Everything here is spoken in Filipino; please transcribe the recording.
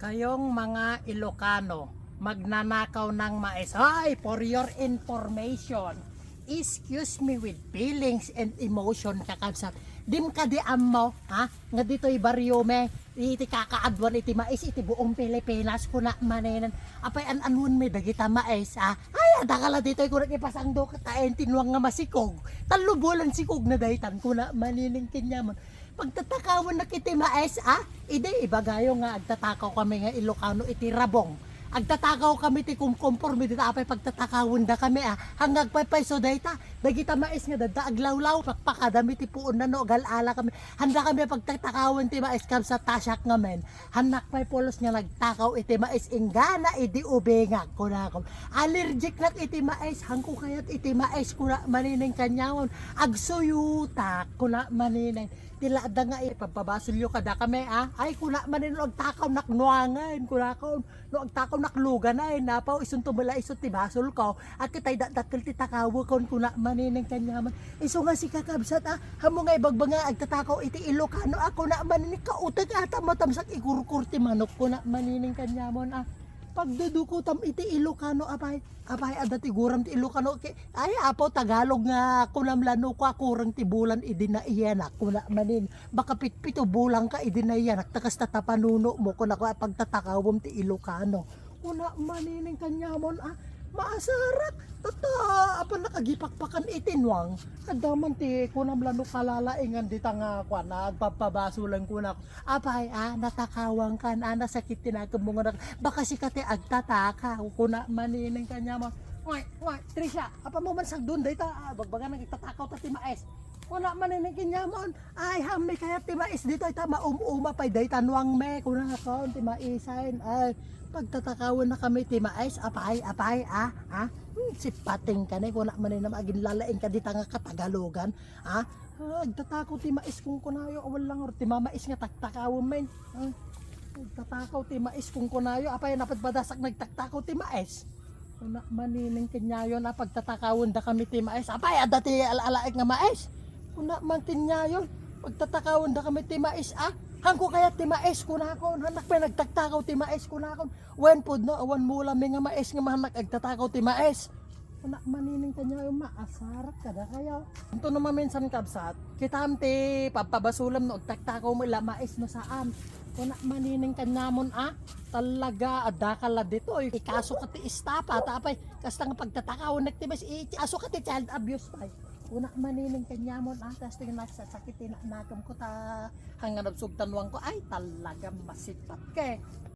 kayong mga Ilocano magnanakaw ng mais. Ay, for your information, excuse me with feelings and emotion kakabsat. Dim ka di mo, ha? Nga dito'y baryo me, iti kakaadwan iti mais, iti buong Pilipinas ko na manenan. Apay an anun me dagita mais, ha? Ay, adakala dito'y kurang ipasang do katayin tinuang nga masikog. Talubulan sikog na dahitan ko na manining kinyaman pagtatakawan na kiti maes ah ide ibagayo nga agtatakaw kami nga Ilocano iti rabong. Agtatakaw kami ti kumkomporme dita apay pagtatakawan da kami ah hanggang paypay so dayta dagita maes nga dadda aglawlaw pakpakadami ti puon na no galala kami. Handa kami pagtatakawan ti maes kam sa tasyak nga men. Hanak pay polos nga nagtakaw iti maes ingana idi ubenga kunakom allergic nak iti maes hangko kayat iti maes kuna manining kanyawon agsuyuta kuna manining tila da nga eh, papabasilyo kada kami ah. Ay kuna manin og takaw naknuangan kuna ko. No ag takaw naklugan ay napaw isun tumula isot ti basol ko. At kitay da dakil ti takawo kon kuna manin kanyaman iso nga si kakabsat ah. Hamo nga ibagbanga agtatakaw iti Ilocano. Ako na manin kautag ata matamsak ikurkur ti manok kuna manin kanyamon ah. Pagduduko tam iti Ilocano apay apay ada ti guram ti Ilocano. Ke ay apo Tagalog nga kunamlano ko akurang ti bulan idi na iyanak kuna manin. Baka pitpito bulang ka idi na iyanak takas tatapanuno mo kuna ko pagtatakawom ti Ilocano. Kuna manining kanyamon ah. Maasarak tata apa nakagipakpakan itinwang adaman ti kunamlano kalalaingan dita nga kwa nagpapabasulan kuna apay ah natakawang kan ah nasakit tinagam mo nga baka si kate agtataka kuna manining kanya mo Oy, oy, Trisha, apa mo man sag dun dayta ah, bagbaga nang itatakaw ta ti maes. Kuna manining kinyamon. Ay, hami kaya ti maes dito ay tama umuma pay dayta nuang me kuna ka ti maisain. Ay, pagtatakawan na kami ti maes, apay, apay, ah, ah. Hmm, sipating ka na kuna manin na magin lalain ka dita nga katagalogan, ah. Ah, agtatakaw ti maes kung kunayo awal lang or ti mamais nga taktakawon men. Ah. Nagtatakaw ti mais kung kunayo apay napadbadasak nagtaktakaw ti mais. Una manining kinyayon na pagtatakawon da kami ti mais. Apay ada ti alalaik nga mais. Una man kinyayon pagtatakawon da kami ti mais ah. Hangko kaya ti mais kunakon hanak pa nagtaktakaw ti mais kunakon. Wen pod no awan mula mi nga mais nga mahanak agtatakaw ti mais. Una manining kanyayon maasarak kada kayo. Ito naman minsan kabsat. Kitam ti papabasulam no agtaktakaw mo ila mais no saan. Kuna manining kanyamon ah talaga adakala dito oy ikaso ka ti istapa tapay kasta nga pagtatakawon nagtibas iti aso ka ti child abuse pay una manining kanyamon ah tas tingin na sa sakit na nakam ko ta hanggang nagsugtanwang ko ay talaga masipat ke